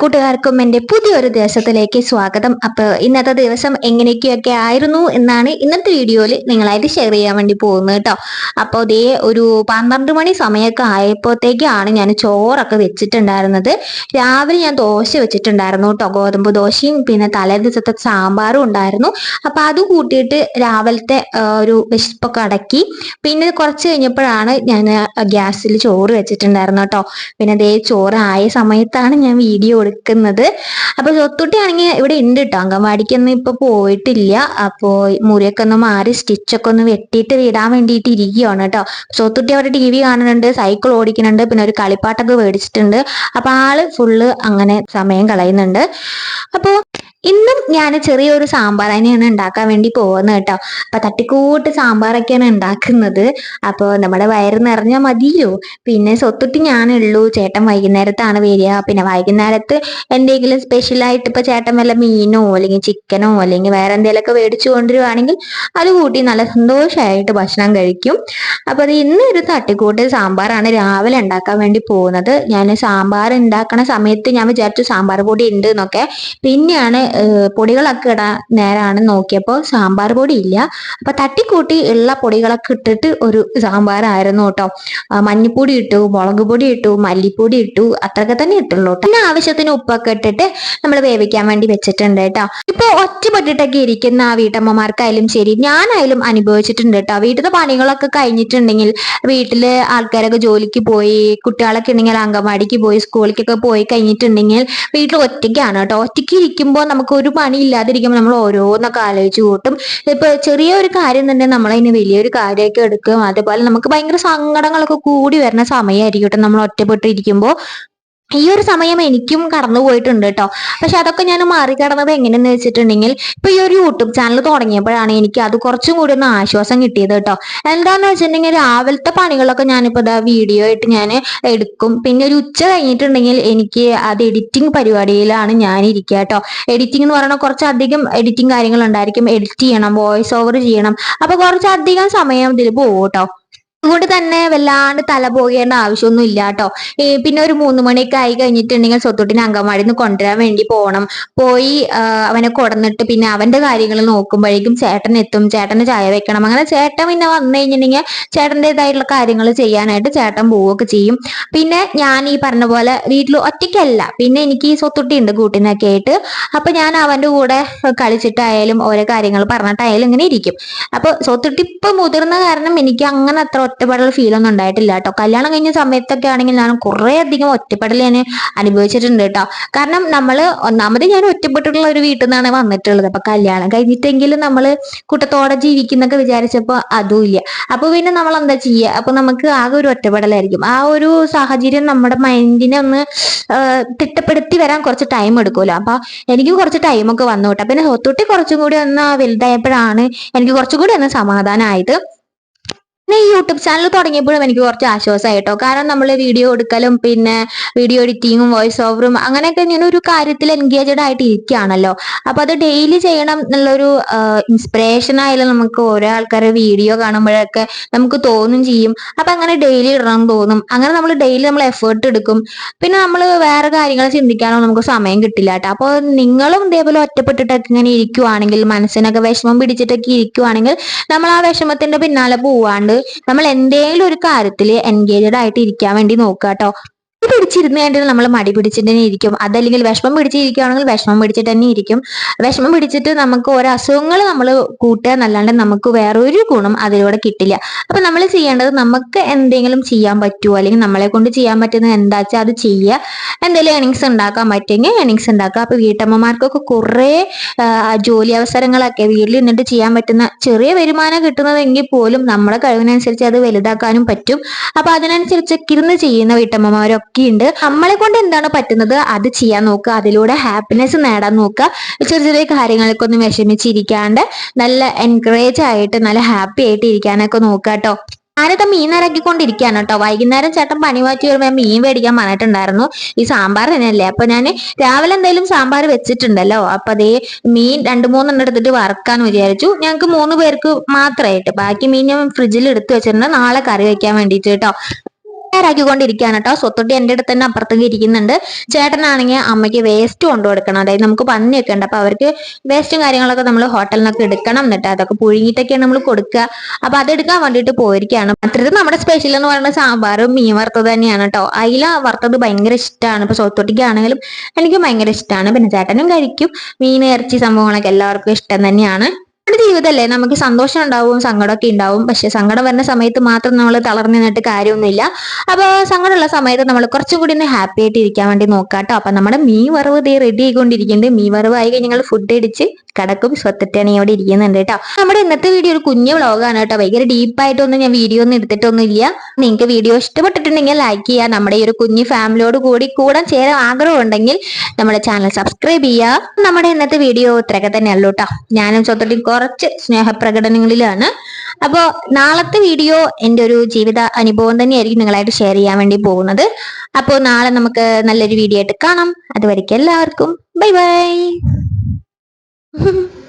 കൂട്ടുകാർക്കും എന്റെ പുതിയൊരു ദിവസത്തിലേക്ക് സ്വാഗതം. അപ്പോൾ ഇന്നത്തെ ദിവസം എങ്ങനെയൊക്കെയൊക്കെ ആയിരുന്നു എന്നാണ് ഇന്നത്തെ വീഡിയോയിൽ നിങ്ങളായിട്ട് ഷെയർ ചെയ്യാൻ വേണ്ടി പോകുന്നത് കേട്ടോ. അപ്പോൾ ഇതേ ഒരു പന്ത്രണ്ട് മണി സമയമൊക്കെ ആയപ്പോഴത്തേക്കാണ് ഞാൻ ചോറൊക്കെ വെച്ചിട്ടുണ്ടായിരുന്നത്. രാവിലെ ഞാൻ ദോശ വെച്ചിട്ടുണ്ടായിരുന്നു കേട്ടോ. ഗോതമ്പ് ദോശയും പിന്നെ തലേ ദിവസത്തെ സാമ്പാറും ഉണ്ടായിരുന്നു. അപ്പോൾ അത് കൂട്ടിയിട്ട് രാവിലത്തെ ഒരു വിശപ്പൊക്കെ അടക്കി. പിന്നെ കുറച്ച് കഴിഞ്ഞപ്പോഴാണ് ഞാൻ ഗ്യാസിൽ ചോറ് വെച്ചിട്ടുണ്ടായിരുന്നു കേട്ടോ. പിന്നെ ദേ ചോറ് ആയ സമയത്താണ് ഞാൻ വീഡിയോ എടുക്കുന്നത് അപ്പൊ സ്വത്തുട്ടി ആണെങ്കിൽ ഇവിടെ ഉണ്ട് കേട്ടോ അംഗൻവാടിക്കൊന്നും ഇപ്പൊ പോയിട്ടില്ല. അപ്പോ മുറിയൊക്കെ ഒന്ന് മാറി സ്റ്റിച്ചൊക്കെ ഒന്ന് വെട്ടിയിട്ട് വിടാൻ വേണ്ടിയിട്ട് ഇരിക്കുകയാണ് കേട്ടോ സ്വത്തുട്ടി അവിടെ ടി വി കാണുന്നുണ്ട് സൈക്കിൾ ഓടിക്കുന്നുണ്ട് പിന്നെ ഒരു കളിപ്പാട്ടൊക്കെ മേടിച്ചിട്ടുണ്ട്. അപ്പൊ ആൾ ഫുള്ള് അങ്ങനെ സമയം കളയുന്നുണ്ട്. അപ്പോ ഇന്നും ഞാൻ ചെറിയൊരു സാമ്പാർ തന്നെയാണ് ഉണ്ടാക്കാൻ വേണ്ടി പോകുന്നത് കേട്ടോ. അപ്പൊ തട്ടിക്കൂട്ട് സാമ്പാറൊക്കെയാണ് ഉണ്ടാക്കുന്നത്. അപ്പോൾ നമ്മുടെ വയറ് നിറഞ്ഞാൽ മതിയോ പിന്നെ സ്വത്തുട്ടി ഞാനുള്ളൂ. ചേട്ടൻ വൈകുന്നേരത്താണ് വരിക. പിന്നെ വൈകുന്നേരത്ത് എന്തെങ്കിലും സ്പെഷ്യലായിട്ട് ഇപ്പൊ ചേട്ടൻ വല്ല മീനോ അല്ലെങ്കിൽ ചിക്കനോ അല്ലെങ്കിൽ വേറെ എന്തെങ്കിലുമൊക്കെ മേടിച്ചു കൊണ്ടുവരുവാണെങ്കിൽ അത് കൂട്ടി നല്ല സന്തോഷമായിട്ട് ഭക്ഷണം കഴിക്കും. അപ്പൊ അത് ഇന്ന് ഒരു തട്ടിക്കൂട്ട് സാമ്പാറാണ് രാവിലെ ഉണ്ടാക്കാൻ വേണ്ടി പോകുന്നത് ഞാൻ സാമ്പാർ ഉണ്ടാക്കണ സമയത്ത് ഞാൻ വിചാരിച്ചു സാമ്പാർ പൊടി ഉണ്ട് എന്നൊക്കെ. പിന്നെയാണ് പൊടികളൊക്കെ ഇടാൻ നേരമാണ് നോക്കിയപ്പോൾ സാമ്പാർ പൊടി ഇല്ല. അപ്പൊ തട്ടിക്കൂട്ടി ഉള്ള പൊടികളൊക്കെ ഇട്ടിട്ട് ഒരു സാമ്പാറായിരുന്നു കേട്ടോ. മഞ്ഞപ്പൊടി ഇട്ടു മുളക് പൊടി ഇട്ടു മല്ലിപ്പൊടി ഇട്ടു അത്രയൊക്കെ തന്നെ ഇട്ടുള്ളൂ ട്ടോ. പിന്നെ ആവശ്യത്തിന് ഉപ്പൊക്കെ ഇട്ടിട്ട് നമ്മൾ വേവിക്കാൻ വേണ്ടി വെച്ചിട്ടുണ്ട് കേട്ടോ. ഇപ്പൊ ഒറ്റപ്പെട്ടിട്ടൊക്കെ ഇരിക്കുന്ന ആ വീട്ടമ്മമാർക്കായാലും ശരി ഞാനായാലും അനുഭവിച്ചിട്ടുണ്ട് കേട്ടോ. വീട്ടിലെ പണികളൊക്കെ കഴിഞ്ഞിട്ടുണ്ടെങ്കിൽ വീട്ടിൽ ആൾക്കാരൊക്കെ ജോലിക്ക് പോയി കുട്ടികളൊക്കെ ഉണ്ടെങ്കിൽ അങ്കമാടിക്ക് പോയി സ്കൂളിലേക്കൊക്കെ പോയി കഴിഞ്ഞിട്ടുണ്ടെങ്കിൽ വീട്ടിൽ ഒറ്റയ്ക്കാണ് കേട്ടോ. ഒറ്റയ്ക്ക് ഇരിക്കുമ്പോൾ നമുക്ക് ഒരു പണി ഇല്ലാതിരിക്കുമ്പോൾ നമ്മൾ ഓരോന്നൊക്കെ ആലോചിച്ച് കൂട്ടും. ഇപ്പൊ ചെറിയ ഒരു കാര്യം തന്നെ നമ്മളതിന് വലിയൊരു കാര്യമൊക്കെ എടുക്കും അതേപോലെ നമുക്ക് ഭയങ്കര സങ്കടങ്ങളൊക്കെ കൂടി വരുന്ന സമയമായിരിക്കും കേട്ടോ നമ്മൾ ഒറ്റപ്പെട്ടിരിക്കുമ്പോൾ ഈ ഒരു സമയം എനിക്കും കടന്നു പോയിട്ടുണ്ട് കേട്ടോ പക്ഷെ അതൊക്കെ ഞാൻ മറികടന്നത് എങ്ങനെയെന്ന് വെച്ചിട്ടുണ്ടെങ്കിൽ ഇപ്പൊ ഈ ഒരു യൂട്യൂബ് ചാനൽ തുടങ്ങിയപ്പോഴാണ് എനിക്ക് അത് കുറച്ചും കൂടി ഒന്ന് ആശ്വാസം കിട്ടിയത് കേട്ടോ എന്താന്ന് വെച്ചിട്ടുണ്ടെങ്കിൽ രാവിലത്തെ പണികളൊക്കെ ഞാനിപ്പോ ഇതാ വീഡിയോ ആയിട്ട് ഞാൻ എടുക്കും. പിന്നെ ഒരു ഉച്ച കഴിഞ്ഞിട്ടുണ്ടെങ്കിൽ എനിക്ക് അത് എഡിറ്റിംഗ് പരിപാടിയിലാണ് ഞാൻ ഇരിക്കുക കേട്ടോ എഡിറ്റിംഗ് എന്ന് പറഞ്ഞാൽ കുറച്ചധികം എഡിറ്റിംഗ് കാര്യങ്ങൾ ഉണ്ടായിരിക്കും. എഡിറ്റ് ചെയ്യണം വോയിസ് ഓവർ ചെയ്യണം. അപ്പൊ കുറച്ചധികം സമയം ഇതിൽ പോകും കേട്ടോ അതുകൊണ്ട് തന്നെ വല്ലാണ്ട് തല പോകേണ്ട ആവശ്യമൊന്നും ഇല്ല കേട്ടോ. പിന്നെ ഒരു മൂന്ന് മണിയൊക്കെ ആയി കഴിഞ്ഞിട്ടുണ്ടെങ്കിൽ സ്വത്തുട്ടിനെ നിന്ന് കൊണ്ടുവരാൻ വേണ്ടി പോകണം പോയി അവനെ കൊടന്നിട്ട് പിന്നെ അവന്റെ കാര്യങ്ങൾ നോക്കുമ്പോഴേക്കും ചേട്ടൻ എത്തും. ചേട്ടന് ചായ വെക്കണം. അങ്ങനെ ചേട്ടൻ പിന്നെ വന്നു കഴിഞ്ഞിട്ടുണ്ടെങ്കിൽ ചേട്ടന്റെതായിട്ടുള്ള കാര്യങ്ങൾ ചെയ്യാനായിട്ട് ചേട്ടൻ പോവുകയൊക്കെ ചെയ്യും. പിന്നെ ഞാൻ ഈ പറഞ്ഞ പോലെ വീട്ടിൽ ഒറ്റയ്ക്കല്ല. പിന്നെ എനിക്ക് ഈ സ്വത്തുട്ടി ഉണ്ട് കൂട്ടിനൊക്കെ ആയിട്ട്. അപ്പൊ ഞാൻ അവന്റെ കൂടെ കളിച്ചിട്ടായാലും ഓരോ കാര്യങ്ങൾ പറഞ്ഞിട്ടായാലും ഇങ്ങനെ ഇരിക്കും. അപ്പൊ സ്വത്തുട്ടി ഇപ്പൊ മുതിർന്ന കാരണം എനിക്ക് അങ്ങനെ അത്ര ഒറ്റപ്പെടൽ ഫീൽ ഒന്നും ഉണ്ടായിട്ടില്ല കേട്ടോ കല്യാണം കഴിഞ്ഞ സമയത്തൊക്കെ ആണെങ്കിൽ ഞാൻ കുറേ അധികം ഒറ്റപ്പെടൽ ഞാൻ അനുഭവിച്ചിട്ടുണ്ട് കേട്ടോ കാരണം നമ്മൾ ഒന്നാമത് ഞാൻ ഒറ്റപ്പെട്ടിട്ടുള്ള ഒരു വീട്ടിൽ നിന്നാണ് വന്നിട്ടുള്ളത്. അപ്പൊ കല്യാണം കഴിഞ്ഞിട്ടെങ്കിലും നമ്മൾ കൂട്ടത്തോടെ ജീവിക്കുന്നൊക്കെ വിചാരിച്ചപ്പോ അതും ഇല്ല. അപ്പൊ പിന്നെ നമ്മൾ എന്താ ചെയ്യുക അപ്പൊ നമുക്ക് ആകെ ഒരു ഒറ്റപ്പെടലായിരിക്കും. ആ ഒരു സാഹചര്യം നമ്മുടെ മൈൻഡിനെ ഒന്ന് തിട്ടപ്പെടുത്തി വരാൻ കുറച്ച് ടൈം എടുക്കുമല്ലോ അപ്പൊ എനിക്ക് കുറച്ച് ടൈമൊക്കെ വന്നു കേട്ടോ പിന്നെ ഒത്തുട്ടി കുറച്ചും കൂടി ഒന്ന് വലുതായപ്പോഴാണ് എനിക്ക് കുറച്ചും കൂടി ഒന്ന് സമാധാനമായത് ഈ യൂട്യൂബ് ചാനൽ തുടങ്ങിയപ്പോഴും എനിക്ക് കുറച്ച് ആശ്വാസമായി കേട്ടോ കാരണം നമ്മൾ വീഡിയോ എടുക്കലും പിന്നെ വീഡിയോ എഡിറ്റിങ്ങും വോയിസ് ഓവറും അങ്ങനെയൊക്കെ ഞാൻ ഒരു കാര്യത്തിൽ എൻഗേജഡ് ആയിട്ട് ഇരിക്കുകയാണല്ലോ. അപ്പൊ അത് ഡെയിലി ചെയ്യണം എന്നുള്ളൊരു ഇൻസ്പിറേഷൻ ആയാലും നമുക്ക് ഓരോ ആൾക്കാരെ വീഡിയോ കാണുമ്പോഴൊക്കെ നമുക്ക് തോന്നും ചെയ്യും. അപ്പൊ അങ്ങനെ ഡെയിലി ഇടണം തോന്നും. അങ്ങനെ നമ്മൾ ഡെയിലി നമ്മൾ എഫേർട്ട് എടുക്കും. പിന്നെ നമ്മൾ വേറെ കാര്യങ്ങൾ ചിന്തിക്കാനോ നമുക്ക് സമയം കിട്ടില്ല കേട്ടോ. അപ്പോൾ നിങ്ങളും ഇതേപോലെ ഒറ്റപ്പെട്ടിട്ടൊക്കെ ഇങ്ങനെ ഇരിക്കുവാണെങ്കിൽ മനസ്സിനൊക്കെ വിഷമം പിടിച്ചിട്ടൊക്കെ ഇരിക്കുവാണെങ്കിൽ നമ്മൾ ആ വിഷമത്തിന്റെ പിന്നാലെ പോവാണ്ട് നമ്മൾ എന്തെങ്കിലും ഒരു കാര്യത്തിൽ എൻഗേജഡ് ആയിട്ട് ഇരിക്കാൻ വേണ്ടി നോക്കുക കേട്ടോ പിടിച്ചിരുന്ന് കഴിഞ്ഞിട്ട് നമ്മൾ മടി പിടിച്ചിട്ട് തന്നെ ഇരിക്കും. അതല്ലെങ്കിൽ വിഷമം പിടിച്ചിരിക്കുകയാണെങ്കിൽ വിഷമം പിടിച്ചിട്ട് തന്നെ ഇരിക്കും. വിഷമം പിടിച്ചിട്ട് നമുക്ക് ഓരോ അസുഖങ്ങൾ നമ്മൾ കൂട്ടുക എന്നല്ലാണ്ട് നമുക്ക് വേറൊരു ഗുണം അതിലൂടെ കിട്ടില്ല. അപ്പൊ നമ്മൾ ചെയ്യേണ്ടത് നമുക്ക് എന്തെങ്കിലും ചെയ്യാൻ പറ്റുമോ അല്ലെങ്കിൽ നമ്മളെ കൊണ്ട് ചെയ്യാൻ പറ്റുന്നത് എന്താ വെച്ചാൽ അത് ചെയ്യുക. എന്തെങ്കിലും ഏണിങ്സ് ഉണ്ടാക്കാൻ പറ്റുമെങ്കിൽ ഏണിങ്സ് ഉണ്ടാക്കുക. അപ്പൊ വീട്ടമ്മമാർക്കൊക്കെ കുറേ ജോലി അവസരങ്ങളൊക്കെ വീട്ടിൽ നിന്നിട്ട് ചെയ്യാൻ പറ്റുന്ന ചെറിയ വരുമാനം കിട്ടുന്നതെങ്കിൽ പോലും നമ്മുടെ കഴിവിനനുസരിച്ച് അത് വലുതാക്കാനും പറ്റും. അപ്പൊ അതിനനുസരിച്ചൊക്കെ ഇരുന്ന് ചെയ്യുന്ന വീട്ടമ്മമാരൊക്കെ ഉണ്ട് നമ്മളെ കൊണ്ട് എന്താണ് പറ്റുന്നത്? അത് ചെയ്യാൻ നോക്കുക അതിലൂടെ ഹാപ്പിനെസ് നേടാൻ നോക്കുക ചെറിയ ചെറിയ കാര്യങ്ങൾക്കൊന്നും വിഷമിച്ചിരിക്കാണ്ട് നല്ല എൻകറേജ് ആയിട്ട് നല്ല ഹാപ്പി ആയിട്ട് ഇരിക്കാനൊക്കെ നോക്കുക കേട്ടോ. ഞാനിത് മീൻ ഇറക്കിക്കൊണ്ടിരിക്കുകയാണ് കേട്ടോ. വൈകുന്നേരം ചേട്ടൻ പണി മാറ്റി വരുമ്പോൾ മീൻ മേടിക്കാൻ പറഞ്ഞിട്ടുണ്ടായിരുന്നു. ഈ സാമ്പാർ തന്നെയല്ലേ? അപ്പൊ ഞാൻ രാവിലെ എന്തെങ്കിലും സാമ്പാർ വെച്ചിട്ടുണ്ടല്ലോ. അപ്പൊ അതേ മീൻ രണ്ട് മൂന്നെണ്ണം എടുത്തിട്ട് വറക്കാന്ന് വിചാരിച്ചു. ഞങ്ങൾക്ക് മൂന്ന് പേർക്ക് മാത്രമായിട്ട് ബാക്കി മീൻ ഞാൻ ഫ്രിഡ്ജിൽ എടുത്തു വെച്ചിട്ടുണ്ട്. നാളെ കറി വെക്കാൻ വേണ്ടിയിട്ട് കേട്ടോ. തയ്യാറാക്കിക്കൊണ്ടിരിക്കുകയാണ് കേട്ടോ. സ്വത്തൊട്ടി എന്റെ അടുത്ത് തന്നെ അപ്പുറത്തേക്ക് ഇരിക്കുന്നുണ്ട്. ചേട്ടനാണെങ്കിൽ അമ്മയ്ക്ക് വേസ്റ്റ് കൊണ്ടു കൊടുക്കണം അതായത് നമുക്ക് പന്നിയൊക്കെ ഉണ്ട്. അപ്പൊ അവർക്ക് വേസ്റ്റും കാര്യങ്ങളൊക്കെ നമ്മൾ ഹോട്ടലിൽ നിന്നൊക്കെ എടുക്കണം. എന്നിട്ട് അതൊക്കെ പുഴുങ്ങിയിട്ടൊക്കെയാണ് നമ്മൾ കൊടുക്കുക. അപ്പോൾ അതെടുക്കാൻ വേണ്ടിയിട്ട് പോയിരിക്കുകയാണ്. അത്രയും നമ്മുടെ സ്പെഷ്യൽ എന്ന് പറയുന്ന സാമ്പാറും മീൻ വറുത്തത് തന്നെയാണ് കേട്ടോ. അയില വറുത്തത് ഭയങ്കര ഇഷ്ടമാണ്. ഇപ്പൊ സ്വത്തൊട്ടിക്കാണെങ്കിലും എനിക്ക് ഭയങ്കര ഇഷ്ടമാണ്. പിന്നെ ചേട്ടനും കഴിക്കും. മീൻ ഇറച്ചി സംഭവങ്ങളൊക്കെ എല്ലാവർക്കും ഇഷ്ടം തന്നെയാണ്. ജീവിതമല്ലേ നമുക്ക് സന്തോഷം ഉണ്ടാവും സങ്കടമൊക്കെ ഉണ്ടാവും. പക്ഷെ സങ്കടം വരുന്ന സമയത്ത് മാത്രം നമ്മൾ തളർന്നു നിന്നിട്ട് കാര്യമൊന്നുമില്ല. അപ്പോൾ സങ്കടമുള്ള സമയത്ത് നമ്മൾ കുറച്ചും കൂടി ഒന്ന് ഹാപ്പി ആയിട്ട് ഇരിക്കാൻ വേണ്ടി നോക്കാട്ടോ കേട്ടോ അപ്പൊ നമ്മുടെ മീ വറവ് ദേ റെഡി ആയിക്കൊണ്ടിരിക്കുന്നുണ്ട്. മീ വറവ് ആയി കഴിഞ്ഞാൽ ഫുഡ് അടിച്ച് കിടക്കും. സ്വത്തിട്ടാണ് ഇവിടെ ഇരിക്കുന്നുണ്ട് കേട്ടോ നമ്മുടെ ഇന്നത്തെ വീഡിയോ ഒരു കുഞ്ഞു വ്ളോഗാണ് കേട്ടോ ഭയങ്കര ഡീപ്പായിട്ടൊന്നും ഞാൻ വീഡിയോ ഒന്നും എടുത്തിട്ടൊന്നും ഇല്ല നിങ്ങൾക്ക് വീഡിയോ ഇഷ്ടപ്പെട്ടിട്ടുണ്ടെങ്കിൽ ലൈക്ക് ചെയ്യുക നമ്മുടെ ഈ ഒരു കുഞ്ഞു ഫാമിലിയോട് കൂടി കൂടെ ചേരാൻ ആഗ്രഹം ഉണ്ടെങ്കിൽ നമ്മുടെ ചാനൽ സബ്സ്ക്രൈബ് ചെയ്യുക നമ്മുടെ ഇന്നത്തെ വീഡിയോ ഇത്രയൊക്കെ തന്നെയല്ലോ കേട്ടോ ഞാനും സ്വന്തം കുറച്ച് സ്നേഹപ്രകടനങ്ങളിലാണ്. അപ്പോൾ നാളത്തെ വീഡിയോ എന്റെ ഒരു ജീവിത അനുഭവം തന്നെയായിരിക്കും നിങ്ങളായിട്ട് ഷെയർ ചെയ്യാൻ വേണ്ടി പോകുന്നത്. അപ്പോൾ നാളെ നമുക്ക് നല്ലൊരു വീഡിയോ ആയിട്ട് കാണാം. അതുവരേക്കും എല്ലാവർക്കും. Bye bye